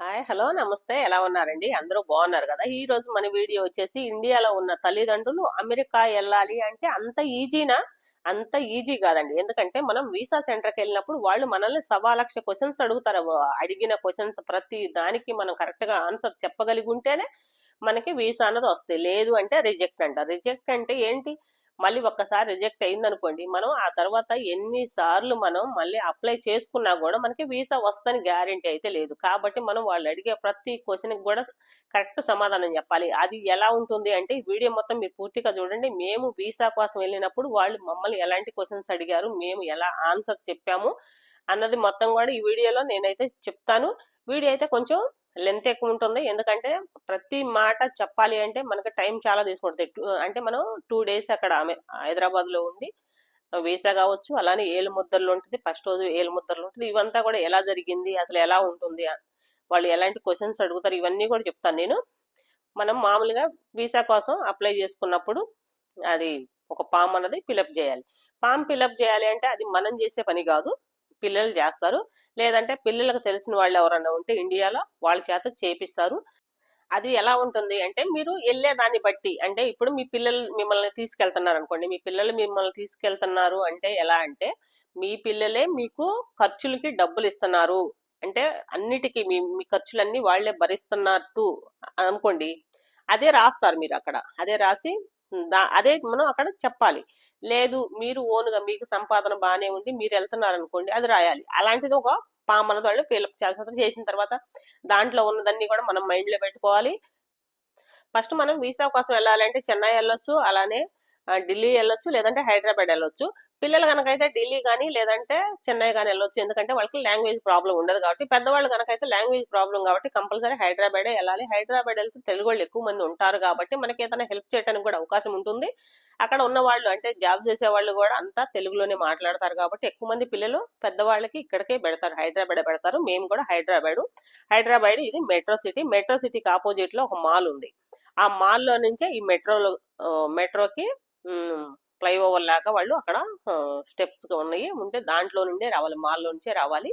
Hi hello నమస్తే. ఎలా ఉన్నారండి? అందరూ బాగున్నారు కదా? ఈ రోజు మన వీడియో వచ్చేసి ఇండియాలో ఉన్న తల్లిదండ్రులు అమెరికా వెళ్ళాలి అంటే అంత ఈజీనా? అంత ఈజీ కాదండి. ఎందుకంటే మనం వీసా సెంటర్కి వెళ్ళినప్పుడు వాళ్ళు మనల్ని సవా లక్ష క్వశ్చన్స్ అడుగుతారు. అడిగిన క్వశ్చన్స్ ప్రతి దానికి మనం కరెక్ట్గా ఆన్సర్ చెప్పగలిగి ఉంటేనే మనకి వీసా అన్నది వస్తాయి. లేదు అంటే రిజెక్ట్ అంట. రిజెక్ట్ అంటే ఏంటి? మళ్ళీ ఒక్కసారి రిజెక్ట్ అయింది అనుకోండి మనం ఆ తర్వాత ఎన్నిసార్లు మనం మళ్ళీ అప్లై చేసుకున్నా కూడా మనకి వీసా వస్తుందని గ్యారంటీ అయితే లేదు. కాబట్టి మనం వాళ్ళు అడిగే ప్రతి క్వశ్చన్కి కూడా కరెక్ట్ సమాధానం చెప్పాలి. అది ఎలా ఉంటుంది అంటే వీడియో మొత్తం మీరు పూర్తిగా చూడండి. మేము వీసా కోసం వెళ్ళినప్పుడు వాళ్ళు మమ్మల్ని ఎలాంటి క్వశ్చన్స్ అడిగారు మేము ఎలా ఆన్సర్ చెప్పాము అన్నది మొత్తం కూడా ఈ వీడియోలో నేనైతే చెప్తాను. వీడియో అయితే కొంచెం లెంత్ ఎక్కువ ఉంటుంది. ఎందుకంటే ప్రతి మాట చెప్పాలి అంటే మనకి టైం చాలా తీసుకుంటుంది. టూ- అంటే మనం టూ డేస్ అక్కడ ఆమె- హైదరాబాద్లో ఉండి వీసా కావచ్చు అలానే ఏలు ముద్దర్లు ఉంటుంది. ఫస్ట్ రోజు ఏలు ముద్దర్లు ఉంటుంది. ఇవంతా కూడా ఎలా జరిగింది అసలు ఎలా ఉంటుంది వాళ్ళు ఎలాంటి క్వశ్చన్స్ అడుగుతారు ఇవన్నీ కూడా చెప్తాను నేను. మనం మామూలుగా వీసా కోసం అప్లై చేసుకున్నప్పుడు అది ఒక ఫామ్ అన్నది ఫిలప్ చేయాలి. ఫామ్ ఫిలప్ చేయాలి అంటే అది మనం చేసే పని కాదు. పిల్లలు చేస్తారు. లేదంటే పిల్లలకు తెలిసిన వాళ్ళు ఎవరైనా ఉంటే ఇండియాలో వాళ్ళ చేత చేపిస్తారు. అది ఎలా ఉంటుంది అంటే మీరు వెళ్ళే దాన్ని బట్టి అంటే ఇప్పుడు మీ పిల్లలు మిమ్మల్ని తీసుకెళ్తున్నారు అనుకోండి. మీ పిల్లలు మిమ్మల్ని తీసుకెళ్తున్నారు అంటే ఎలా అంటే మీ పిల్లలే మీకు ఖర్చులకి డబ్బులు ఇస్తున్నారు. అంటే అన్నిటికీ మీ మీ ఖర్చులన్నీ వాళ్ళే భరిస్తున్నట్టు అనుకోండి. అదే రాస్తారు మీరు అక్కడ. అదే రాసి అదే మనం అక్కడ చెప్పాలి. లేదు మీరు ఓన్గా మీకు సంపాదన బాగానే ఉంది మీరు వెళ్తున్నారు అనుకోండి అది రాయాలి. అలాంటిది ఒక పామన అన్నది వాళ్ళు ఫిల్అప్ చేస్తారు. చేసిన తర్వాత దాంట్లో ఉన్నదన్నీ కూడా మనం మైండ్లో పెట్టుకోవాలి. ఫస్ట్ మనం వీసా కోసం వెళ్ళాలంటే చెన్నై వెళ్ళొచ్చు అలానే ఢిల్లీ వెళ్ళొచ్చు లేదంటే హైదరాబాద్ వెళ్ళొచ్చు. పిల్లలు కనుకైతే ఢిల్లీ కానీ లేదంటే చెన్నై కానీ వెళ్ళొచ్చు. ఎందుకంటే వాళ్ళకి లాంగ్వేజ్ ప్రాబ్లం ఉండదు కాబట్టి పెద్దవాళ్ళు కనుకైతే లాంగ్వేజ్ ప్రాబ్లం కాబట్టి కంపల్సరీ హైదరాబాదే వెళ్ళాలి. హైదరాబాద్ వెళ్తే తెలుగు వాళ్ళు ఎక్కువ మంది ఉంటారు కాబట్టి మనకి ఏదైనా హెల్ప్ చేయడానికి కూడా అవకాశం ఉంటుంది. అక్కడ ఉన్న వాళ్ళు అంటే జాబ్ చేసే వాళ్ళు కూడా అంతా తెలుగులోనే మాట్లాడతారు కాబట్టి ఎక్కువ మంది పిల్లలు పెద్దవాళ్ళకి ఇక్కడికే పెడతారు. హైదరాబాద్ పెడతారు. మేము కూడా హైదరాబాద్. హైదరాబాద్ ఇది మెట్రో సిటీ. మెట్రో సిటీకి ఆపోజిట్లో ఒక మాల్ ఉంది. ఆ మాల్లో నుంచే ఈ మెట్రోలో మెట్రోకి ఫ్లైఓవర్ లాగా వాళ్ళు అక్కడ స్టెప్స్ ఉన్నాయి. ఉంటే దాంట్లో నుండే రావాలి మాల్లో నుంచే రావాలి.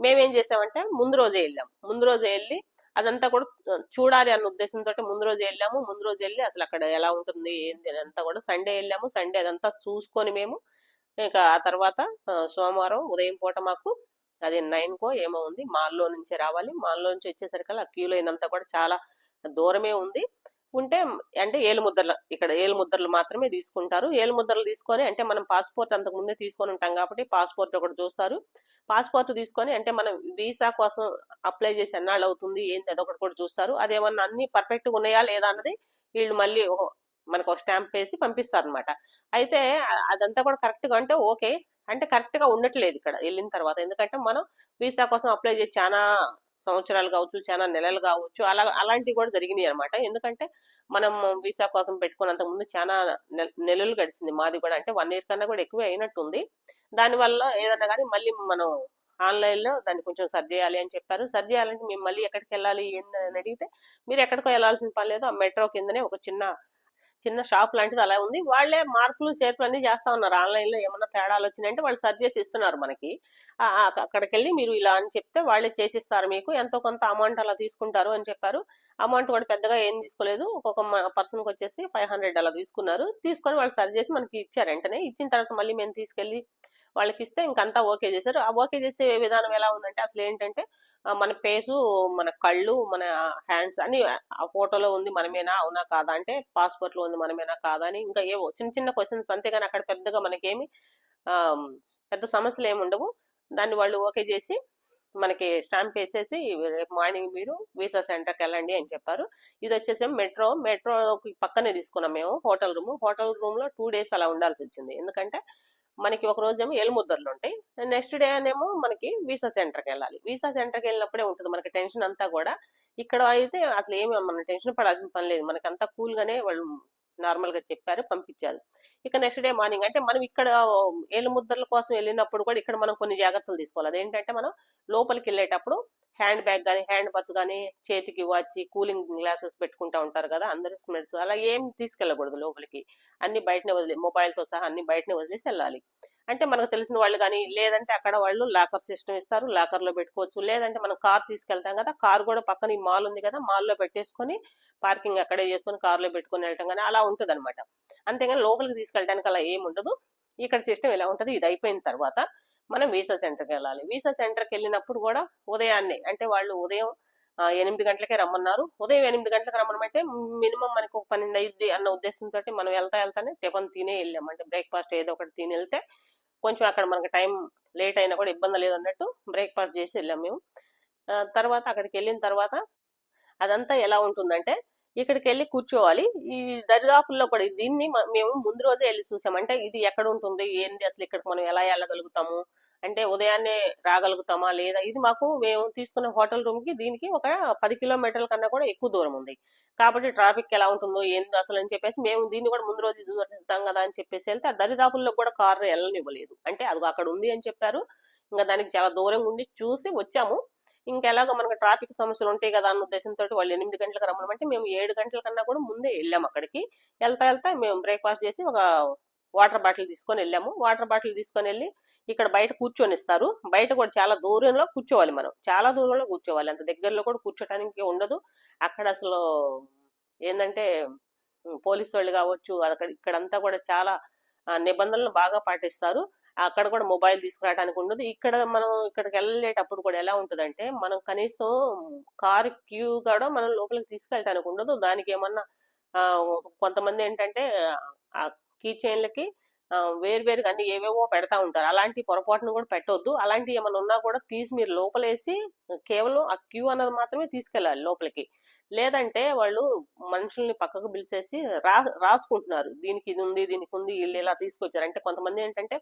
మేమేం చేసామంటే ముందు రోజే వెళ్ళాం. ముందు రోజే వెళ్ళి అదంతా కూడా చూడాలి అన్న ఉద్దేశంతో ముందు రోజు వెళ్ళాము. ముందు రోజు వెళ్ళి అసలు అక్కడ ఎలా ఉంటుంది ఏంది అంతా కూడా సండే వెళ్ళాము. సండే అదంతా చూసుకొని మేము ఇంకా ఆ తర్వాత సోమవారం ఉదయం పూట మాకు అది నైన్ కో ఏమో ఉంది. మాల్లో నుంచి రావాలి. మాల్లో నుంచి వచ్చేసరికి ఆ క్యూ లైన్ కూడా చాలా దూరమే ఉంది. ఉంటే అంటే ఏలు ముద్రలు ఇక్కడ ఏలు ముద్రలు మాత్రమే తీసుకుంటారు. ఏలు ముద్రలు తీసుకొని అంటే మనం పాస్పోర్ట్ అంతకు ముందే తీసుకొని ఉంటాం కాబట్టి పాస్పోర్ట్ ఒకటి చూస్తారు. పాస్పోర్ట్ తీసుకొని అంటే మనం వీసా కోసం అప్లై చేసి ఎన్నాళ్ళు అవుతుంది ఏంటి అదొకటి కూడా చూస్తారు. అదేమన్నా అన్ని పర్ఫెక్ట్గా ఉన్నాయా లేదా అన్నది వీళ్ళు మళ్ళీ మనకు ఒక స్టాంప్ వేసి పంపిస్తారు అనమాట అయితే అదంతా కూడా కరెక్ట్గా అంటే ఓకే అంటే కరెక్ట్గా ఉండట్లేదు ఇక్కడ వెళ్ళిన తర్వాత. ఎందుకంటే మనం వీసా కోసం అప్లై చేసి చాలా సంవత్సరాలు కావచ్చు చాలా నెలలు కావచ్చు అలా అలాంటివి కూడా జరిగినాయి అనమాట ఎందుకంటే మనం వీసా కోసం పెట్టుకున్నంత ముందు చాలా నెలలు గడిచింది. మాది కూడా అంటే వన్ ఇయర్ కన్నా కూడా ఎక్కువ అయినట్టుంది. దానివల్ల ఏదన్నా కానీ మళ్ళీ మనం ఆన్లైన్లో దాన్ని కొంచెం సర్చ్ చేయాలి అని చెప్పారు. సర్చ్ చేయాలంటే మేము మళ్ళీ ఎక్కడికి వెళ్ళాలి ఏంది అని అడిగితే మీరు ఎక్కడికో వెళ్ళాల్సిన పని లేదు. ఆ మెట్రో కిందనే ఒక చిన్న చిన్న షాప్ లాంటిది అలా ఉంది. వాళ్ళే మార్పులు చేర్పులు అన్ని చేస్తా ఉన్నారు. ఆన్లైన్లో ఏమన్నా తేడాలు వచ్చినాయంటే వాళ్ళు సర్చ్ చేసి ఇస్తున్నారు మనకి. అక్కడికి వెళ్ళి మీరు ఇలా అని చెప్తే వాళ్ళే చేసిస్తారు మీకు. ఎంతో కొంత అమౌంట్ అలా తీసుకుంటారు అని చెప్పారు. అమౌంట్ కూడా పెద్దగా ఏం తీసుకోలేదు. ఒక్కొక్క పర్సన్కి వచ్చేసి ఫైవ్ హండ్రెడ్ అలా తీసుకున్నారు. తీసుకొని వాళ్ళు సర్చ్ చేసి మనకి ఇచ్చారు వెంటనే. ఇచ్చిన తర్వాత మళ్ళీ మేము తీసుకెళ్ళి వాళ్ళకి ఇస్తే ఇంకంతా ఓకే చేశారు. ఆ ఓకే చేసే విధానం ఎలా ఉందంటే అసలు ఏంటంటే మన ఫేసు మన కళ్ళు మన హ్యాండ్స్ అని ఆ ఫోటోలో ఉంది మనమేనా అవునా కాదా అంటే పాస్పోర్ట్లో ఉంది మనమేనా కాదా అని ఇంకా ఏవో చిన్న చిన్న క్వశ్చన్స్ అంతేగాని అక్కడ పెద్దగా మనకేమి పెద్ద సమస్యలు ఏమి ఉండవు. దాన్ని వాళ్ళు ఓకే చేసి మనకి స్టాంప్ వేసేసి రేపు మార్నింగ్ మీరు వీసా సెంటర్కి వెళ్ళండి అని చెప్పారు. ఇది వచ్చేసి మెట్రో మెట్రో పక్కనే తీసుకున్నాం మేము హోటల్ రూమ్. హోటల్ రూమ్లో టూ డేస్ అలా ఉండాల్సి వచ్చింది. ఎందుకంటే మనకి ఒక రోజు ఏమో ఏలుముద్దర్లు ఉంటాయి. నెక్స్ట్ డే అనేమో మనకి వీసా సెంటర్కి వెళ్ళాలి. వీసా సెంటర్కి వెళ్ళినప్పుడే ఉంటుంది మనకి టెన్షన్ అంతా కూడా. ఇక్కడ అయితే అసలు ఏమి మనం టెన్షన్ పడాల్సిన పని లేదు. మనకి అంతా కూల్ గానే వాళ్ళు నార్మల్గా చెప్పారు పంపించారు. ఇక నెక్స్ట్ డే మార్నింగ్ అంటే మనం ఇక్కడ ఏలు ముద్రల కోసం వెళ్ళినప్పుడు కూడా ఇక్కడ మనం కొన్ని జాగ్రత్తలు తీసుకోవాలి. అదేంటంటే మనం లోపలికి వెళ్ళేటప్పుడు హ్యాండ్ బ్యాగ్ కానీ హ్యాండ్ పర్స్ కానీ చేతికి వాచి కూలింగ్ గ్లాసెస్ పెట్టుకుంటా ఉంటారు కదా అందరూ స్మెల్స్. అలా ఏం తీసుకెళ్ళకూడదు లోపలికి. అన్ని బయటనే వదిలే మొబైల్తో సహా అన్ని బయటనే వదిలేసి వెళ్ళాలి. అంటే మనకు తెలిసిన వాళ్ళు కానీ లేదంటే అక్కడ వాళ్ళు లాకర్ సిస్టమ్ ఇస్తారు లాకర్లో పెట్టుకోవచ్చు. లేదంటే మనం కార్ తీసుకెళ్తాం కదా కార్ కూడా పక్కన ఈ మాల్ ఉంది కదా మాల్లో పెట్టేసుకొని పార్కింగ్ అక్కడే చేసుకొని కార్లో పెట్టుకొని వెళ్ళటం కానీ అలా ఉంటుంది అనమాట అంతేగాని లోపలికి తీసుకెళ్ళడానికి అలా ఏముండదు ఇక్కడ సిస్టమ్ ఎలా ఉంటుంది ఇది అయిపోయిన తర్వాత మనం వీసా సెంటర్కి వెళ్ళాలి. వీసా సెంటర్కి వెళ్ళినప్పుడు కూడా ఉదయాన్నే అంటే వాళ్ళు ఉదయం ఎనిమిది గంటలకే రమ్మన్నారు. ఉదయం ఎనిమిది గంటలకు రమ్మనమంటే మినిమం మనకు ఒక పన్నెండు అయ్యిద్ది అన్న ఉద్దేశంతో మనం వెళ్తా వెళ్తానే టిఫిన్ తినే వెళ్ళాం. అంటే బ్రేక్ఫాస్ట్ ఏదో ఒకటి తిని వెళ్తే కొంచెం అక్కడ మనకి టైం లేట్ అయినా కూడా ఇబ్బంది లేదన్నట్టు బ్రేక్ఫాస్ట్ చేసి వెళ్ళాం మేము. తర్వాత అక్కడికి వెళ్ళిన తర్వాత అదంతా ఎలా ఉంటుందంటే ఇక్కడికి వెళ్ళి కూర్చోవాలి. ఈ దరిదాపుల్లో కూడా దీన్ని మేము ముందు రోజే వెళ్ళి చూసాం. అంటే ఇది ఎక్కడ ఉంటుంది? ఏంది? అసలు ఇక్కడికి మనం ఎలా వెళ్ళగలుగుతాము? అంటే ఉదయాన్నే రాగలుగుతామా? లేదా? ఇది మాకు మేము తీసుకున్న హోటల్ రూమ్కి దీనికి ఒక పది కిలోమీటర్ల కన్నా కూడా ఎక్కువ దూరం ఉంది. కాబట్టి ట్రాఫిక్ ఎలా ఉంటుందో ఏందో అసలు అని చెప్పేసి మేము దీన్ని కూడా ముందు రోజు చూద్దాం కదా అని చెప్పేసి వెళ్తే ఆ దరిదాపుల్లో కూడా కారు వెళ్ళనివ్వలేదు అంటే అది అక్కడ ఉంది అని చెప్పారు. ఇంకా దానికి చాలా దూరంగా ఉండి చూసి వచ్చాము. ఇంకెలాగో మనకు ట్రాఫిక్ సమస్యలు ఉంటాయి కదా అన్న ఉద్దేశంతో వాళ్ళు ఎనిమిది గంటలకు రమ్మనమంటే మేము ఏడు గంటల కన్నా కూడా ముందే వెళ్ళాము అక్కడికి. వెళ్తా వెళ్తా మేము బ్రేక్ఫాస్ట్ చేసి ఒక వాటర్ బాటిల్ తీసుకొని వెళ్ళాము. వాటర్ బాటిల్ తీసుకొని వెళ్ళి ఇక్కడ బయట కూర్చొని ఇస్తారు. బయట కూడా చాలా దూరంలో కూర్చోవాలి మనం. చాలా దూరంలో కూర్చోవాలి. అంత దగ్గరలో కూడా కూర్చోటానికి ఉండదు. అక్కడ అసలు ఏంటంటే పోలీసు వాళ్ళు కావచ్చు అక్కడ ఇక్కడంతా కూడా చాలా నిబంధనలు బాగా పాటిస్తారు. అక్కడ కూడా మొబైల్ తీసుకురావడానికి ఉండదు. ఇక్కడ మనం ఇక్కడికి వెళ్ళేటప్పుడు కూడా ఎలా ఉంటుందంటే మనం కనీసం కార్ క్యూ కూడా మనం లోపలికి తీసుకెళ్ళటానికి ఉండదు. దానికి ఏమన్నా కొంతమంది ఏంటంటే ఆ కీ చైన్లకి వేరువేరుగా అన్ని ఏవేవో పెడతా ఉంటారు. అలాంటి పొరపాటును కూడా పెట్టొద్దు. అలాంటి ఏమైనా ఉన్నా కూడా తీసి మీరు లోపలేసి కేవలం ఆ క్యూ అన్నది మాత్రమే తీసుకెళ్ళాలి లోపలికి. లేదంటే వాళ్ళు మనుషుల్ని పక్కకు పిలిచేసి రా రాసుకుంటున్నారు. దీనికి ఇది ఉంది దీనికి ఉంది వీళ్ళు ఇలా తీసుకొచ్చారు. అంటే కొంతమంది ఏంటంటే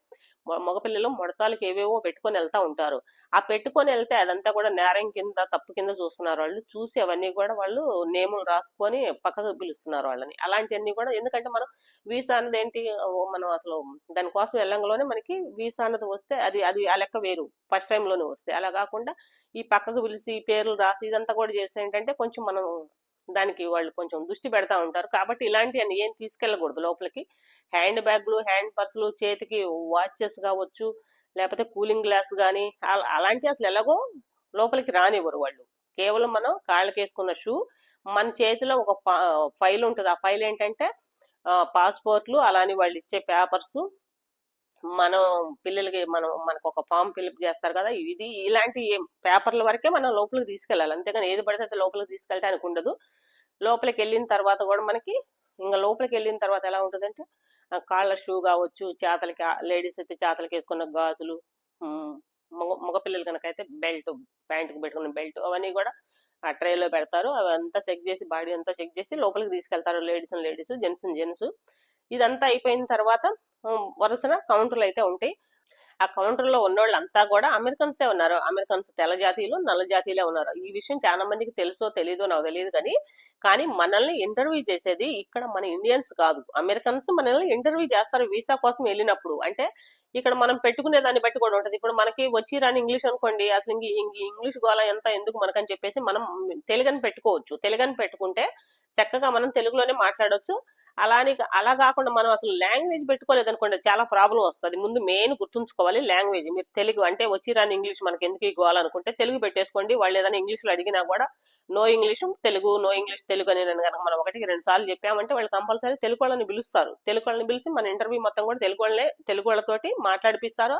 మగపిల్లలు ముడతాలకి ఏవేవో పెట్టుకొని వెళ్తా ఉంటారు. ఆ పెట్టుకొని వెళ్తే అదంతా కూడా నేరం కింద తప్పు కింద చూస్తున్నారు వాళ్ళు. చూసి అవన్నీ కూడా వాళ్ళు నేములు రాసుకొని పక్కకు పిలుస్తున్నారు వాళ్ళని. అలాంటివన్నీ కూడా ఎందుకంటే మనం వీసా అన్నది ఏంటి? మనం అసలు దానికోసం వెళ్ళంగానే మనకి వీసా అన్నది వస్తే అది అది ఆ లెక్క వేరు. ఫస్ట్లోనే వస్తే. అలా కాకుండా ఈ పక్కకు పిలిచి పేర్లు రాసి ఇదంతా కూడా చేస్తే ఏంటంటే కొంచెం మనం దానికి వాళ్ళు కొంచెం దృష్టి పెడతా ఉంటారు. కాబట్టి ఇలాంటివన్నీ ఏం తీసుకెళ్ళకూడదు లోపలికి. హ్యాండ్ బ్యాగ్లు హ్యాండ్ పర్సులు చేతికి వాచెస్ కావచ్చు లేకపోతే కూలింగ్ గ్లాస్ కానీ అలాంటివి అసలు ఎలాగో లోపలికి రానివ్వరు వాళ్ళు. కేవలం మనం కాళ్ళకి వేసుకున్న షూ. మన చేతిలో ఒక ఫైల్ ఉంటుంది. ఆ ఫైల్ ఏంటంటే పాస్పోర్ట్లు అలానే వాళ్ళు ఇచ్చే పేపర్స్ మనం పిల్లలకి మనం మనకు ఒక ఫామ్ ఫిల్అప్ చేస్తారు కదా ఇది ఇలాంటి పేపర్ల వరకే మనం లోపలికి తీసుకెళ్ళాలి. అంతేగాని ఏది పడితే అయితే లోపలికి తీసుకెళ్ళడానికి ఉండదు. లోపలికి వెళ్ళిన తర్వాత కూడా మనకి ఇంకా లోపలికి వెళ్ళిన తర్వాత ఎలా ఉంటుందంటే కాళ్ళ షూ కావచ్చు చేతలకి లేడీస్ అయితే చేతలకి వేసుకున్న గాజులు మగ మగపిల్లలు కనుక అయితే బెల్ట్ ప్యాంటుకి పెట్టుకున్న బెల్ట్ అవన్నీ కూడా ఆ ట్రేలో పెడతారు. అవంతా చెక్ చేసి బాడీ అంతా చెక్ చేసి లోపలికి తీసుకెళ్తారు. Ladies ladies gents gents. ఇదంతా అయిపోయిన తర్వాత వరుసన కౌంటర్లు అయితే ఉంటాయి. ఆ కౌంటర్లో ఉన్నోళ్ళు అంతా కూడా అమెరికన్సే ఉన్నారు. అమెరికన్స్ తెల్ల జాతీయులు నల్ల జాతీయులే ఉన్నారు. ఈ విషయం చాలా మందికి తెలుసో తెలీదో నాకు తెలియదు కానీ కానీ మనల్ని ఇంటర్వ్యూ చేసేది ఇక్కడ మన ఇండియన్స్ కాదు. అమెరికన్స్ మనల్ని ఇంటర్వ్యూ చేస్తారు వీసా కోసం వెళ్ళినప్పుడు. అంటే ఇక్కడ మనం పెట్టుకునే దాన్ని బట్టి కూడా ఉంటది. ఇప్పుడు మనకి వచ్చి రాని ఇంగ్లీష్ అనుకోండి అసలు ఇంగ్లీష్ గోళ ఎంత ఎందుకు మనకని చెప్పేసి మనం తెలుగని పెట్టుకోవచ్చు. తెలుగని పెట్టుకుంటే చక్కగా మనం తెలుగులోనే మాట్లాడొచ్చు. అలానే అలా కాకుండా మనం అసలు లాంగ్వేజ్ పెట్టుకోలేదు అనుకోండి చాలా ప్రాబ్లం వస్తుంది. ముందు మెయిన్ గుర్తుంచుకోవాలి లాంగ్వేజ్. మీరు తెలుగు అంటే వచ్చి రాని ఇంగ్లీష్ మనకి ఎందుకు ఇవ్వాలనుకుంటే తెలుగు పెట్టేసుకోండి. వాళ్ళు ఏదైనా ఇంగ్లీష్లో అడిగినా కూడా no English Telugu no English Telugu అని కనుక మనం ఒకటికి రెండు సార్లు చెప్పామంటే వాళ్ళు కంపల్సరీ తెలుగు వాళ్ళని పిలుస్తారు. తెలుగు వాళ్ళని పిలిచి మన ఇంటర్వ్యూ మొత్తం కూడా తెలుగు వాళ్ళే తెలుగు వాళ్ళతోటి మాట్లాడిపిస్తారు.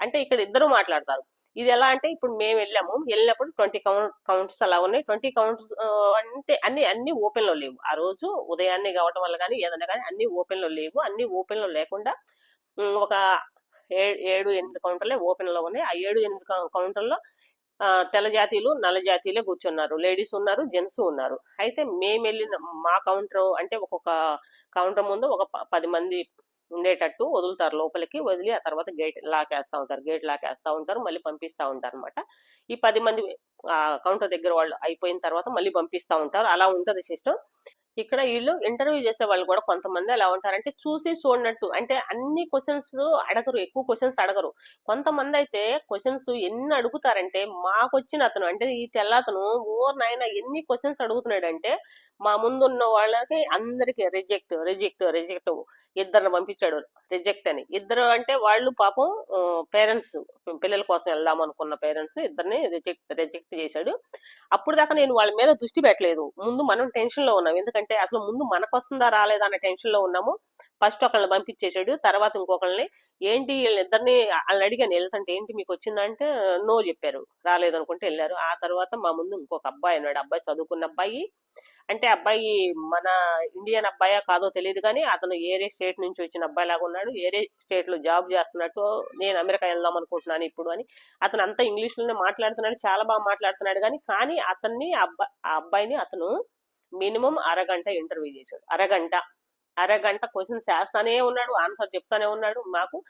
అంటే ఇక్కడ ఇద్దరు మాట్లాడతారు. ఇది ఎలా అంటే ఇప్పుడు మేము వెళ్ళాము. వెళ్ళినప్పుడు ట్వంటీ కౌంట్ కౌంట్స్ అలా ఉన్నాయి. ట్వంటీ కౌంట్స్ అంటే అన్ని అన్ని ఓపెన్లో లేవు. ఆ రోజు ఉదయాన్నే కావటం వల్ల కానీ ఏదైనా కానీ అన్ని ఓపెన్లో లేవు. అన్ని ఓపెన్లో లేకుండా ఒక ఏ- ఏడు ఎనిమిది కౌంటర్లే ఓపెన్లో ఉన్నాయి. ఆ ఏడు ఎనిమిది కౌంటర్లో తెల్ల జాతీయులు నల్ల జాతీయులే కూర్చున్నారు. లేడీస్ ఉన్నారు జెంట్స్ ఉన్నారు. అయితే మేము వెళ్ళిన మా కౌంటర్ అంటే ఒక్కొక్క కౌంటర్ ముందు ఒక ప- పది మంది ఉండేటట్టు వదులుతారు. లోపలికి వదిలి ఆ తర్వాత గేట్ లాకేస్తా ఉంటారు. గేట్ లాకేస్తా ఉంటారు. మళ్ళీ పంపిస్తా ఉంటారు అనమాట ఈ పది మంది ఆ కౌంటర్ దగ్గర వాళ్ళు అయిపోయిన తర్వాత మళ్ళీ పంపిస్తా ఉంటారు. అలా ఉంటది సిస్టమ్. ఇక్కడ వీళ్ళు ఇంటర్వ్యూ చేసే వాళ్ళు కూడా కొంతమంది ఎలా ఉంటారంటే చూసి చూడనట్టు. అంటే అన్ని క్వశ్చన్స్ అడగరు ఎక్కువ క్వశ్చన్స్ అడగరు. కొంతమంది అయితే క్వశ్చన్స్ ఎన్ని అడుగుతారంటే మాకు వచ్చిన అతను అంటే ఈ తెల్లతను ఓర్ నాయన ఎన్ని క్వశ్చన్స్ అడుగుతున్నాడంటే మా ముందు ఉన్న వాళ్ళకి అందరికి రిజెక్ట్ రిజెక్ట్ రిజెక్ట్ ఇద్దరిని పంపించాడు. రిజెక్ట్ అని. ఇద్దరు అంటే వాళ్ళు పాపం పేరెంట్స్ పిల్లల కోసం వెళ్దాం అనుకున్న పేరెంట్స్ ఇద్దరిని రిజెక్ట్ రిజెక్ట్ చేశాడు. అప్పుడు దాకా నేను వాళ్ళ మీద దృష్టి పెట్టలేదు. ముందు మనం టెన్షన్లో ఉన్నాం. ఎందుకంటే అసలు ముందు మనకు వస్తుందా రాలేదా అనే టెన్షన్లో ఉన్నాము. ఫస్ట్ ఒకళ్ళని పంపించేశాడు తర్వాత ఇంకొకళ్ళని. ఏంటి వీళ్ళిద్దరిని వాళ్ళని అడిగాను వెళ్తుంటే ఏంటి మీకు వచ్చిందంటే నో చెప్పారు. రాలేదు అనుకుంటే వెళ్ళారు. ఆ తర్వాత మా ముందు ఇంకొక అబ్బాయి ఉన్నాడు. అబ్బాయి చదువుకున్న అబ్బాయి. అంటే అబ్బాయి మన ఇండియన్ అబ్బాయా కాదో తెలియదు కానీ అతను ఏరే స్టేట్ నుంచి వచ్చిన అబ్బాయి లాగా ఉన్నాడు. ఏరే స్టేట్లో జాబ్ చేస్తున్నట్టు నేను అమెరికా వెళ్దాం అనుకుంటున్నాను ఇప్పుడు అని. అతను అంతా ఇంగ్లీష్లోనే మాట్లాడుతున్నాడు చాలా బాగా మాట్లాడుతున్నాడు కానీ కానీ అతన్ని అబ్బా ఆ అబ్బాయిని అతను మినిమం అరగంట ఇంటర్వ్యూ చేశాడు. అరగంట. అరగంట క్వశ్చన్స్ చేస్తానే ఉన్నాడు ఆన్సర్ చెప్తానే ఉన్నాడు. మాకు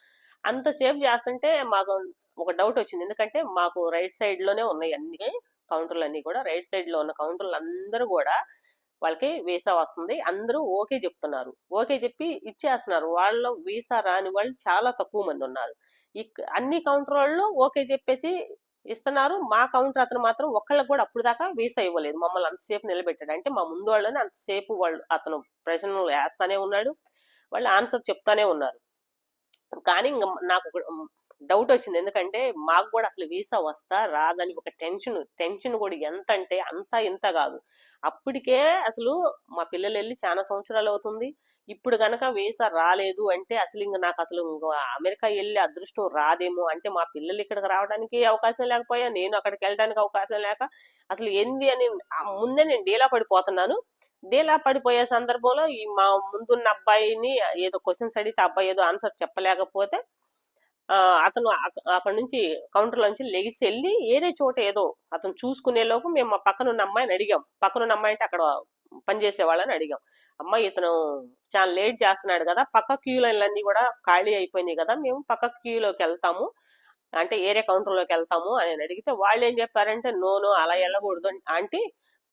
అంతసేపు చేస్తుంటే మాకు ఒక డౌట్ వచ్చింది. ఎందుకంటే మాకు రైట్ సైడ్లోనే ఉన్నాయి అన్ని కౌంటర్లు అన్ని కూడా. రైట్ సైడ్లో ఉన్న కౌంటర్లు అందరూ కూడా వాళ్ళకి వీసా వస్తుంది. అందరూ ఓకే చెప్తున్నారు. ఓకే చెప్పి ఇచ్చేస్తున్నారు. వాళ్ళ వీసా రాని వాళ్ళు చాలా తక్కువ మంది ఉన్నారు. ఇక్- అన్ని కౌంటర్ వాళ్ళు ఓకే చెప్పేసి ఇస్తున్నారు. మా కౌంటర్ అతను మాత్రం ఒక్కళ్ళకి కూడా అప్పుడు దాకా వీసా ఇవ్వలేదు. మమ్మల్ని అంతసేపు నిలబెట్టాడు. అంటే మా ముందు వాళ్ళని అంతసేపు వాళ్ళు అతను ప్రశ్నలు వేస్తానే ఉన్నాడు. వాళ్ళు ఆన్సర్ చెప్తానే ఉన్నారు. కానీ ఇంకా నాకు డౌట్ వచ్చింది. ఎందుకంటే మాకు కూడా అసలు వీసా వస్తా రాదని ఒక టెన్షన్ టెన్షన్ కూడా ఎంత అంటే అంత ఇంత కాదు. అప్పటికే అసలు మా పిల్లలు వెళ్ళి చాలా సంవత్సరాలు అవుతుంది. ఇప్పుడు కనుక వీసా రాలేదు అంటే అసలు ఇంక నాకు అసలు అమెరికా వెళ్ళి అదృష్టం రాదేమో. అంటే మా పిల్లలు ఇక్కడికి రావడానికి అవకాశం లేకపోయా నేను అక్కడికి వెళ్ళడానికి అవకాశం లేక అసలు ఏంది అని ముందే నేను డీలా పడిపోతున్నాను. డీలా పడిపోయే సందర్భంలో ఈ మా ముందున్న అబ్బాయిని ఏదో క్వశ్చన్స్ అడిగితే అబ్బాయి ఏదో ఆన్సర్ చెప్పలేకపోతే అతను అక్కడ నుంచి కౌంటర్ నుంచి లెగిసి వెళ్ళి ఏదే చోట ఏదో అతను చూసుకునే లోపు మేము మా పక్కన ఉన్న అమ్మాయిని అడిగాం. పక్కన ఉన్న అమ్మాయి అంటే అక్కడ పనిచేసే వాళ్ళని అడిగాం. అమ్మ ఇతను చాలా లేట్ చేస్తున్నాడు కదా పక్క క్యూ లైన్లన్నీ కూడా ఖాళీ అయిపోయినాయి కదా మేము పక్క క్యూలోకి వెళ్తాము అంటే ఏరియా కౌంటర్లోకి వెళ్తాము అని అడిగితే వాళ్ళు ఏం చెప్పారంటే నోను అలా వెళ్ళకూడదు ఆంటీ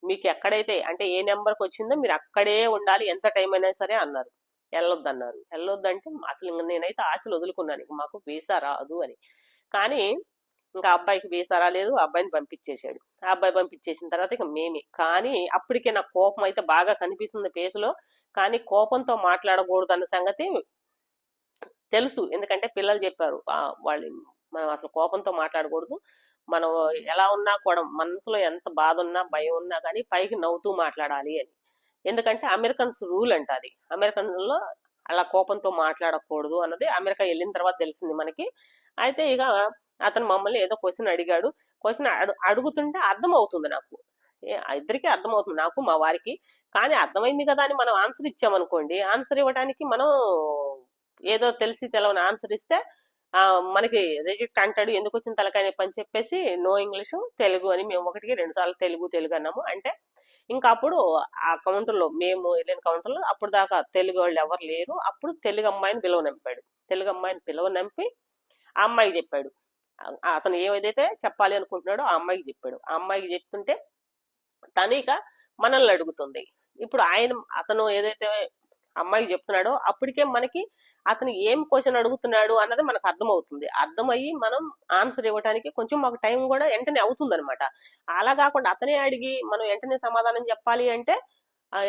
మీకు ఎక్కడైతే అంటే ఏ నెంబర్కి వచ్చిందో మీరు అక్కడే ఉండాలి ఎంత టైం అయినా సరే అన్నారు. వెళ్ళొద్దు అన్నారు వెళ్ళొద్దు అంటే అసలు ఇంక నేనైతే ఆశలు వదులుకున్నాను మాకు వీసా రాదు అని. కానీ ఇంకా అబ్బాయికి వేసారా లేదు ఆ అబ్బాయిని పంపించేశాడు. ఆ అబ్బాయి పంపించేసిన తర్వాత ఇక మేమే. కానీ అప్పటికే నాకు కోపం అయితే బాగా కనిపిస్తుంది ఫేస్లో. కానీ కోపంతో మాట్లాడకూడదు అన్న సంగతి తెలుసు. ఎందుకంటే పిల్లలు చెప్పారు వాళ్ళు మనం అసలు కోపంతో మాట్లాడకూడదు. మనం ఎలా ఉన్నా కూడా మనసులో ఎంత బాధ ఉన్నా భయం ఉన్నా కానీ పైకి నవ్వుతూ మాట్లాడాలి అని. ఎందుకంటే అమెరికన్స్ రూల్ అంట అది. అమెరికన్లో అలా కోపంతో మాట్లాడకూడదు అన్నది అమెరికా వెళ్ళిన తర్వాత తెలిసింది మనకి. అయితే ఇక అతను మమ్మల్ని ఏదో క్వశ్చన్ అడిగాడు. క్వశ్చన్ అడుగుతుంటే అర్థం అవుతుంది నాకు. ఏ- ఇద్దరికీ అర్థమవుతుంది నాకు మా వారికి. కానీ అర్థమైంది కదా అని మనం ఆన్సర్ ఇచ్చామనుకోండి ఆన్సర్ ఇవ్వడానికి మనం ఏదో తెలిసి తెలవని ఆన్సర్ ఇస్తే మనకి రిజెక్ట్ అంటాడు ఎందుకు వచ్చిన తలకాయ పని చెప్పేసి నో ఇంగ్లీషు తెలుగు అని మేము ఒకటికి రెండు సార్లు తెలుగు తెలుగు అన్నాము. అంటే ఇంకా అప్పుడు ఆ కౌంటర్లో మేము వెళ్ళిన కౌంటర్లో అప్పుడు దాకా తెలుగు వాళ్ళు ఎవరు లేరు. అప్పుడు తెలుగు అమ్మాయిని పిలవనంపాడు. తెలుగు అమ్మాయిని పిలువ నంపి ఆ అమ్మాయికి చెప్పాడు. అతను ఏదైతే చెప్పాలి అనుకుంటున్నాడో ఆ అమ్మాయికి చెప్పాడు. ఆ అమ్మాయికి చెప్తుంటే తనిక మనల్ని అడుగుతుంది. ఇప్పుడు ఆయన అతను ఏదైతే అమ్మాయికి చెప్తున్నాడో అప్పటికే మనకి అతను ఏం క్వశ్చన్ అడుగుతున్నాడు అన్నది మనకు అర్థమవుతుంది. అర్థమయ్యి మనం ఆన్సర్ ఇవ్వడానికి కొంచెం మాకు టైం కూడా వెంటనే అవుతుంది అనమాట అలా కాకుండా అతనే అడిగి మనం వెంటనే సమాధానం చెప్పాలి అంటే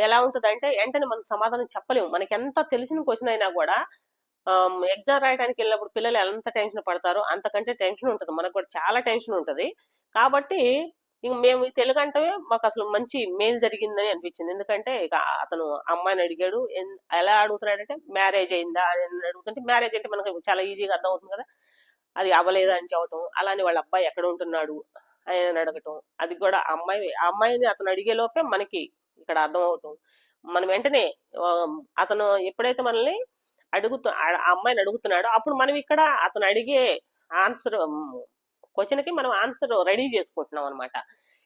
ఎలా ఉంటుంది అంటే వెంటనే మనం సమాధానం చెప్పలేము. మనకి ఎంత తెలిసిన క్వశ్చన్ అయినా కూడా ఎగ్జామ్ రాయడానికి వెళ్ళినప్పుడు పిల్లలు ఎంత టెన్షన్ పడతారో అంతకంటే టెన్షన్ ఉంటుంది. మనకు కూడా చాలా టెన్షన్ ఉంటుంది. కాబట్టి ఇంక మేము ఈ తెలుగు అంటే మాకు అసలు మంచి మేలు జరిగిందని అనిపించింది. ఎందుకంటే ఇక అతను అమ్మాయిని అడిగాడు ఎన్- ఎలా అడుగుతున్నాడంటే మ్యారేజ్ అయిందా? అని అడుగుతుంటే మ్యారేజ్ అంటే మనకు చాలా ఈజీగా అర్థం అవుతుంది కదా అది అవ్వలేదా? అని చెప్పటం అలానే వాళ్ళ అబ్బాయి ఎక్కడ ఉంటున్నాడు అని అడగటం. అది కూడా అమ్మాయి అమ్మాయిని అతను అడిగే లోపే మనకి ఇక్కడ అర్థం అవటం మనం వెంటనే అతను ఎప్పుడైతే మనల్ని అడుగుతు ఆ అమ్మాయిని అడుగుతున్నాడు. అప్పుడు మనం ఇక్కడ అతను అడిగే ఆన్సర్ క్వశ్చన్కి మనం ఆన్సర్ రెడీ చేసుకుంటున్నాం అనమాట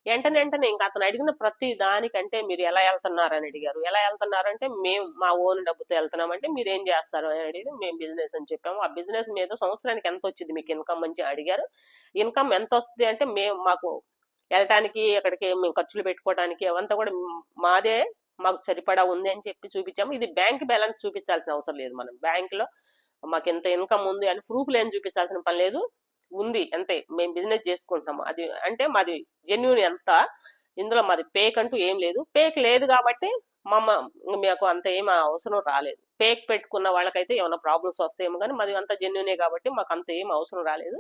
వెంటనే వెంటనే ఇంకా అతను అడిగిన ప్రతి దానికంటే మీరు ఎలా వెళ్తున్నారు అని అడిగారు. ఎలా వెళ్తున్నారు అంటే మేము మా ఓన్ డబ్బుతో వెళ్తున్నాం అంటే మీరు ఏం చేస్తారు అని అడిగి మేము బిజినెస్ అని చెప్పాము. ఆ బిజినెస్ మీద సంవత్సరానికి ఎంత వచ్చింది మీకు ఇన్కమ్ అని అడిగారు. ఇన్కమ్ ఎంత వస్తుంది అంటే మేము మాకు వెళ్ళటానికి అక్కడికి మేము ఖర్చులు పెట్టుకోవడానికి అవంతా కూడా మాదే మాకు సరిపడా ఉంది అని చెప్పి చూపించాము. ఇది బ్యాంక్ బ్యాలెన్స్ చూపించాల్సిన అవసరం లేదు మనం. బ్యాంక్లో మాకు ఎంత ఇన్కమ్ ఉంది అని ప్రూఫ్లు ఏం చూపించాల్సిన పని లేదు. ఉంది అంతే. మేము బిజినెస్ చేసుకుంటున్నాము. అది అంటే మాది జెన్యున్ ఎంత ఇందులో మాది పేక్ అంటూ ఏం లేదు. పేక్ లేదు కాబట్టి మమ్మ మాకు అంత ఏం అవసరం రాలేదు. పేక్ పెట్టుకున్న వాళ్ళకైతే ఏమైనా ప్రాబ్లమ్స్ వస్తాయేమో కానీ మాది అంత జెన్యునే కాబట్టి మాకు అంత ఏం అవసరం రాలేదు.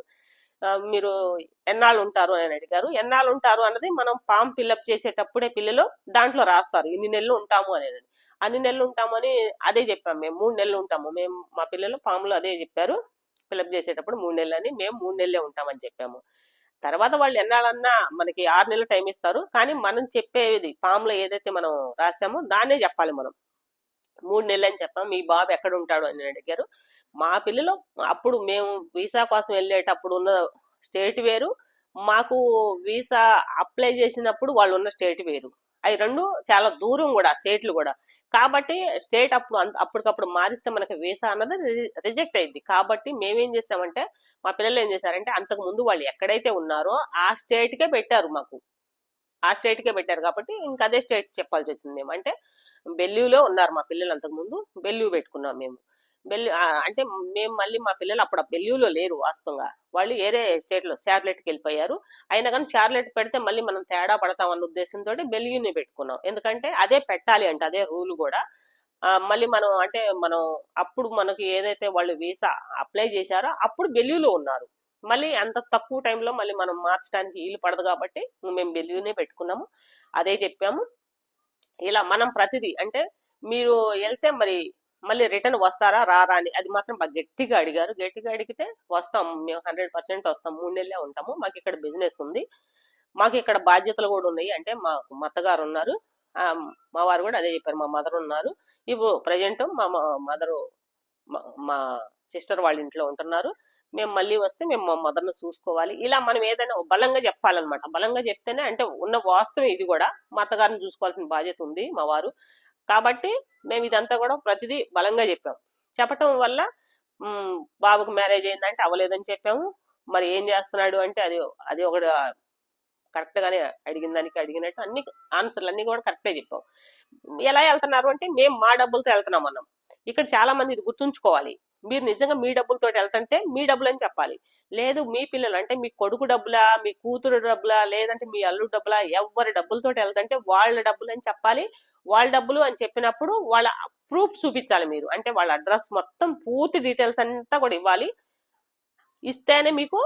మీరు ఎన్నాళ్ళు ఉంటారు అని అడిగారు. ఎన్నాళ్ళు ఉంటారు అన్నది మనం ఫామ్ ఫిల్అప్ చేసేటప్పుడే పిల్లలు దాంట్లో రాస్తారు. ఇన్ని నెలలు ఉంటాము అనేది. అన్ని నెలలు ఉంటాము అని అదే చెప్పాము మేము. మూడు నెలలు ఉంటాము. మేము మా పిల్లలు ఫామ్లో అదే చెప్పారు. ఫిల్అప్ చేసేటప్పుడు మూడు నెలలు అని మేము మూడు నెలలే ఉంటామని చెప్పాము. తర్వాత వాళ్ళు ఎన్నాళ్ళన్నా మనకి ఆరు నెలలు టైం ఇస్తారు. కానీ మనం చెప్పేది ఫామ్లో ఏదైతే మనం రాసామో దాన్నే చెప్పాలి మనం. మూడు నెలలు అని చెప్పాం. మీ బాబు ఎక్కడ ఉంటాడు అని అడిగారు. మా పిల్లలు అప్పుడు మేము వీసా కోసం వెళ్ళేటప్పుడు ఉన్న స్టేట్ వేరు. మాకు వీసా అప్లై చేసినప్పుడు వాళ్ళు ఉన్న స్టేట్ వేరు. అవి రెండు చాలా దూరం కూడా స్టేట్లు కూడా. కాబట్టి స్టేట్ అప్పుడు అంత అప్పటికప్పుడు మారిస్తే మనకి వీసా అన్నది రిజెక్ట్ అయింది. కాబట్టి మేమేం చేసామంటే మా పిల్లలు ఏం చేశారంటే అంతకు ముందు వాళ్ళు ఎక్కడైతే ఉన్నారో ఆ స్టేట్కే పెట్టారు మాకు. ఆ స్టేట్కే పెట్టారు కాబట్టి ఇంకా అదే స్టేట్ చెప్పాల్సి వచ్చింది. మేము అంటే బెల్యూలో ఉన్నారు మా పిల్లలు అంతకు ముందు. బెల్యూ పెట్టుకున్నాం మేము. బెల్లి అంటే మేము మళ్ళీ మా పిల్లలు అప్పుడు ఆ బెల్యూలో లేరు వాస్తవంగా. వాళ్ళు వేరే స్టేట్లో లో వెళ్ళిపోయారు. అయినా కానీ చార్లెట్ పెడితే మళ్ళీ మనం తేడా పడతాం అన్న ఉద్దేశంతో బెల్యూని పెట్టుకున్నాం. ఎందుకంటే అదే పెట్టాలి అంటే అదే రూల్ కూడా. మళ్ళీ మనం అంటే మనం అప్పుడు మనకి ఏదైతే వాళ్ళు వీసా అప్లై చేశారో అప్పుడు బెల్యూలో ఉన్నారు. మళ్ళీ అంత తక్కువ టైంలో మళ్ళీ మనం మార్చడానికి వీలు పడదు కాబట్టి మేము బెల్యూనే పెట్టుకున్నాము. అదే చెప్పాము. ఇలా మనం ప్రతిదీ అంటే మీరు వెళ్తే మరి మళ్ళీ రిటర్న్ వస్తారా రారా అని. అది మాత్రం బాగా గట్టిగా అడిగారు. గట్టిగా అడిగితే వస్తాం మేము హండ్రెడ్ పర్సెంట్ వస్తాం మూడు నెలలే ఉంటాము మాకు ఇక్కడ బిజినెస్ ఉంది. మాకు ఇక్కడ బాధ్యతలు కూడా ఉన్నాయి. అంటే మా మత్తగారు ఉన్నారు. మా వారు కూడా అదే చెప్పారు. మా మదర్ ఉన్నారు. ఇప్పుడు ప్రజెంట్ మా మదర్ మా సిస్టర్ వాళ్ళ ఇంట్లో ఉంటున్నారు. మేము మళ్ళీ వస్తే మేము మా మదర్ను చూసుకోవాలి. ఇలా మనం ఏదైనా బలంగా చెప్పాలన్నమాట. బలంగా చెప్తేనే అంటే ఉన్న వాస్తవం ఇది కూడా. మా అత్తగారిని చూసుకోవాల్సిన బాధ్యత ఉంది మా వారు. కాబట్టి మేము ఇదంతా కూడా ప్రతిదీ బలంగా చెప్పాము చెప్పటం వల్ల బాబుకు మ్యారేజ్ అయిందంటే అవ్వలేదని చెప్పాము. మరి ఏం చేస్తున్నాడు అంటే అది అది ఒకటి కరెక్ట్ గానే అడిగిన దానికి అడిగినట్టు అన్ని ఆన్సర్లు అన్ని కూడా కరెక్టే చెప్పాం. ఎలా వెళ్తున్నారు అంటే మేము మా డబ్బులతో వెళ్తున్నాం అన్నాం. ఇక్కడ చాలా మంది ఇది గుర్తుంచుకోవాలి. మీరు నిజంగా మీ డబ్బులతో వెళ్తుంటే మీ డబ్బులు అని చెప్పాలి. లేదు మీ పిల్లలు అంటే మీ కొడుకు డబ్బులా మీ కూతురు డబ్బులా లేదంటే మీ అల్లుడు డబ్బులా ఎవరి డబ్బులతో వెళ్తుంటే వాళ్ళ డబ్బులు అని చెప్పాలి. వాళ్ళ డబ్బులు అని చెప్పినప్పుడు వాళ్ళ ప్రూఫ్ చూపించాలి మీరు. అంటే వాళ్ళ అడ్రస్ మొత్తం పూర్తి డీటెయిల్స్ అంతా కూడా ఇవ్వాలి. ఇస్తేనే మీకు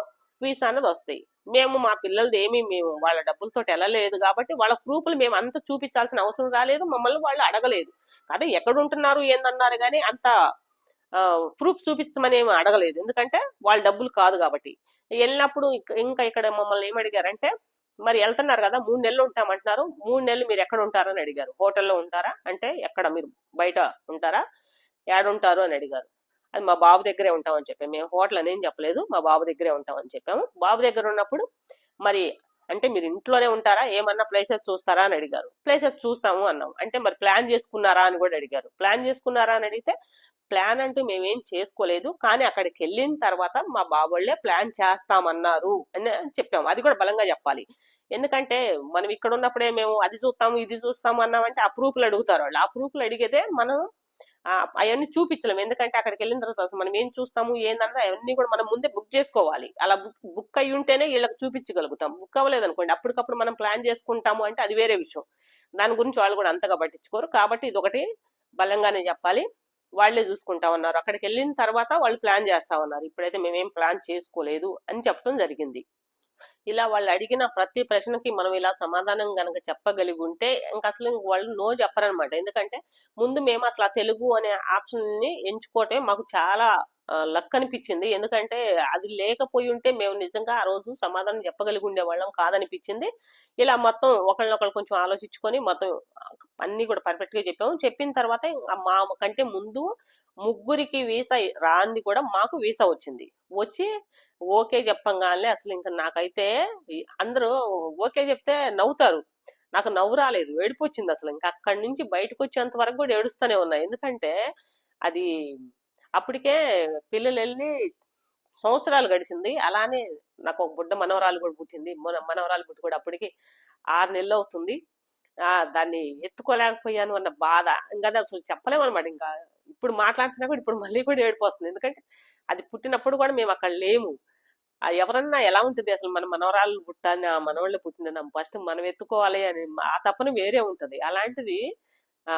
ఫీజు అన్నది వస్తాయి. మేము మా పిల్లలది ఏమీ మేము వాళ్ళ డబ్బులతో వెళ్ళలేదు కాబట్టి వాళ్ళ ప్రూఫ్లు మేము అంత చూపించాల్సిన అవసరం రాలేదు. మమ్మల్ని వాళ్ళు అడగలేదు. అదే ఎక్కడ ఉంటున్నారు ఏందన్నారు కానీ అంత ప్రూఫ్ చూపించమని ఏమి అడగలేదు. ఎందుకంటే వాళ్ళ డబ్బులు కాదు కాబట్టి. వెళ్ళినప్పుడు ఇంకా ఇక్కడ మమ్మల్ని ఏం అడిగారంటే మరి వెళ్తున్నారు కదా మూడు నెలలు ఉంటామంటున్నారు. మూడు నెలలు మీరు ఎక్కడ ఉంటారని అడిగారు. హోటల్లో ఉంటారా? అంటే ఎక్కడ మీరు బయట ఉంటారా? ఉంటారు అని అడిగారు. అది మా బాబు దగ్గరే ఉంటామని చెప్పాము. మేము హోటల్ అని ఏం చెప్పలేదు. మా బాబు దగ్గరే ఉంటామని చెప్పాము. బాబు దగ్గర ఉన్నప్పుడు మరి అంటే మీరు ఇంట్లోనే ఉంటారా? ఏమన్నా ప్లేసెస్ చూస్తారా అని అడిగారు. ప్లేసెస్ చూస్తాము అన్నాం అంటే మరి ప్లాన్ చేసుకున్నారా అని కూడా అడిగారు. ప్లాన్ చేసుకున్నారా అని అడిగితే ప్లాన్ అంటూ మేమేం చేసుకోలేదు. కానీ అక్కడికి వెళ్ళిన తర్వాత మా బాబోళ్ళే ప్లాన్ చేస్తామన్నారు అని చెప్పాము. అది కూడా బలంగా చెప్పాలి. ఎందుకంటే మనం ఇక్కడ ఉన్నప్పుడే మేము అది చూస్తాము ఇది చూస్తాము అన్నామంటే ఆ ప్రూఫ్లు అడుగుతారు వాళ్ళు. ఆ ప్రూఫ్లు అడిగితే మనం అవన్నీ చూపించలేము. ఎందుకంటే అక్కడికి వెళ్ళిన తర్వాత మనం ఏం చూస్తాము ఏందన్నది అవన్నీ కూడా మనం ముందే బుక్ చేసుకోవాలి. అలా బుక్ బుక్ అయి ఉంటేనే వీళ్ళకి చూపించగలుగుతాం. బుక్ అవ్వలేదు అనుకోండి అప్పటికప్పుడు మనం ప్లాన్ చేసుకుంటాము అంటే అది వేరే విషయం. దాని గురించి వాళ్ళు కూడా అంతగా పట్టించుకోరు. కాబట్టి ఇది ఒకటి బలంగానే చెప్పాలి. వాళ్ళే చూసుకుంటా ఉన్నారు. అక్కడికి వెళ్ళిన తర్వాత వాళ్ళు ప్లాన్ చేస్తా ఉన్నారు. ఇప్పుడైతే మేమేం ప్లాన్ చేసుకోలేదు అని చెప్పడం జరిగింది. ఇలా వాళ్ళు అడిగిన ప్రతి ప్రశ్నకి మనం ఇలా సమాధానం కనుక చెప్పగలిగి ఉంటే ఇంకా అసలు ఇంక వాళ్ళు నో చెప్పరనమాట ఎందుకంటే ముందు మేము అసలు ఆ తెలుగు అనే ఆప్షన్ని ఎంచుకోవటం మాకు చాలా లక్ అనిపించింది. ఎందుకంటే అది లేకపోయి ఉంటే మేము నిజంగా ఆ రోజు సమాధానం చెప్పగలిగి ఉండేవాళ్ళం కాదనిపించింది. ఇలా మొత్తం ఒకళ్ళనొకళ్ళు కొంచెం ఆలోచించుకొని మొత్తం అన్ని కూడా పర్ఫెక్ట్గా చెప్పాము. చెప్పిన తర్వాత మా కంటే ముందు ముగ్గురికి వీసా రాంది కూడా మాకు వీసా వచ్చింది. వచ్చి ఓకే చెప్పంగానే అసలు ఇంకా నాకైతే అందరూ ఓకే చెప్తే నవ్వుతారు. నాకు నవ్వు రాలేదు ఏడుపు వచ్చింది అసలు. ఇంకా అక్కడి నుంచి బయటకు వచ్చేంత వరకు కూడా ఏడుస్తూనే ఉన్నా. ఎందుకంటే అది అప్పటికే పిల్లలు వెళ్ళి సంవత్సరాలు గడిచింది. అలానే నాకు ఒక బుడ్డ మనవరాలు కూడా పుట్టింది. మన మనవరాలు పుట్టి కూడా అప్పటికి ఆరు నెలలు అవుతుంది. ఆ దాన్ని ఎత్తుకోలేకపోయాను అన్న బాధ. ఇంకా అది అసలు చెప్పలేము అనమాట ఇంకా ఇప్పుడు మాట్లాడుతున్నా కూడా ఇప్పుడు మళ్ళీ కూడా ఏడుపు వస్తుంది. ఎందుకంటే అది పుట్టినప్పుడు కూడా మేము అక్కడ లేము. ఎవరన్నా ఎలా ఉంటుంది అసలు మన మనవరాళ్ళు పుట్టాలని ఆ మనవాళ్ళు పుట్టిన ఫస్ట్ మనం ఎత్తుకోవాలి అని ఆ తప్పన వేరే ఉంటది. అలాంటిది ఆ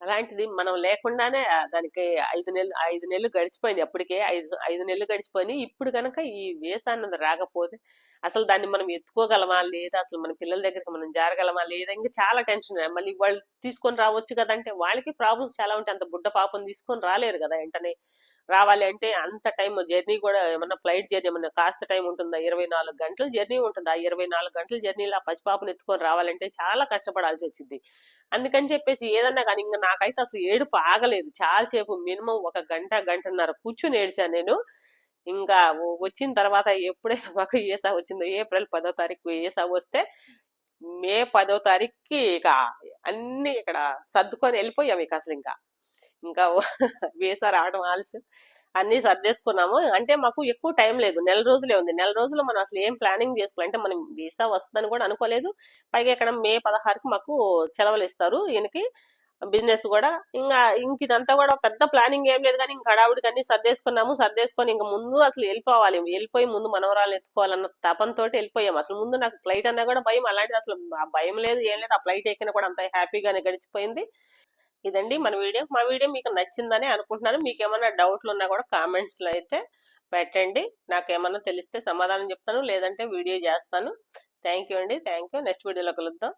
అలాంటిది మనం లేకుండానే దానికి ఐదు నెలలు ఐదు నెలలు గడిచిపోయింది. అప్పటికే ఐదు ఐదు నెలలు గడిచిపోయి ఇప్పుడు కనుక ఈ వేసాన్నది రాకపోతే అసలు దాన్ని మనం ఎత్తుకోగలమా? లేదా అసలు మన పిల్లల దగ్గరికి మనం జారగలమా? లేదా ఇంకా చాలా టెన్షన్. మళ్ళీ వాళ్ళు తీసుకొని రావచ్చు కదా అంటే వాళ్ళకి ప్రాబ్లమ్స్ చాలా ఉంటాయి. అంత బుడ్డ పాపను తీసుకొని రాలేరు కదా వెంటనే. రావాలి అంటే అంత టైం జర్నీ కూడా ఏమన్నా ఫ్లైట్ జర్నీ ఏమన్నా కాస్త టైం ఉంటుందా? ఇరవై నాలుగు గంటల జర్నీ ఉంటుంది? ఆ ఇరవై నాలుగు గంటల జర్నీలో ఆ పసిపాపను ఎత్తుకొని రావాలంటే చాలా కష్టపడాల్సి వచ్చింది. అందుకని చెప్పేసి ఏదన్నా కానీ ఇంకా నాకైతే అసలు ఏడుపు ఆగలేదు. చాలా సేపు మినిమం ఒక గంట గంటన్నర కూర్చుని ఏడిచాను నేను. ఇంకా వచ్చిన తర్వాత ఎప్పుడైతే మాకు ఏసా వచ్చిందో ఏప్రిల్ పదో తారీఖు ఏసా వస్తే మే పదో తారీఖుకి ఇక అన్ని ఇక్కడ సర్దుకొని వెళ్ళిపోయాం ఇక అసలు ఇంకా. ఇంకా వీసా రావడం ఆలస్యం. అన్ని సర్దేసుకున్నాము. అంటే మాకు ఎక్కువ టైం లేదు. నెల రోజులే ఉంది. నెల రోజులు మనం అసలు ఏం ప్లానింగ్ చేసుకోవాలి? అంటే మనం వీసా వస్తుందని కూడా అనుకోలేదు. పైగా ఇక్కడ మే పదహారుకి మాకు సెలవులు ఇస్తారు ఈయనకి. బిజినెస్ కూడా. ఇంకా ఇంక ఇదంతా కూడా పెద్ద ప్లానింగ్ ఏం లేదు కానీ ఇంకా హడావుడికి అన్ని సర్దేసుకున్నాము. సర్దేసుకొని ఇంకా ముందు అసలు వెళ్ళిపోవాలి. వెళ్ళిపోయి ముందు మనవరాలను ఎత్తుకోవాలన్న తపంతో వెళ్ళిపోయాము. అసలు ముందు నాకు ఫ్లైట్ అన్నా కూడా భయం. అలాంటిది అసలు ఆ భయం లేదు ఏం లేదు. ఆ ఫ్లైట్ ఎక్కినా కూడా అంత హ్యాపీగానే గడిచిపోయింది. ఇదండి. మన వీడియో మా వీడియో మీకు నచ్చిందని అనుకుంటున్నాను. మీకు ఏమైనా డౌట్లు ఉన్నా కూడా కామెంట్స్లో అయితే పెట్టండి. నాకు ఏమైనా తెలిస్తే సమాధానం చెప్తాను లేదంటే వీడియో చేస్తాను. థ్యాంక్ యూ అండి. థ్యాంక్ యూ నెక్స్ట్ వీడియోలో కలుద్దాం.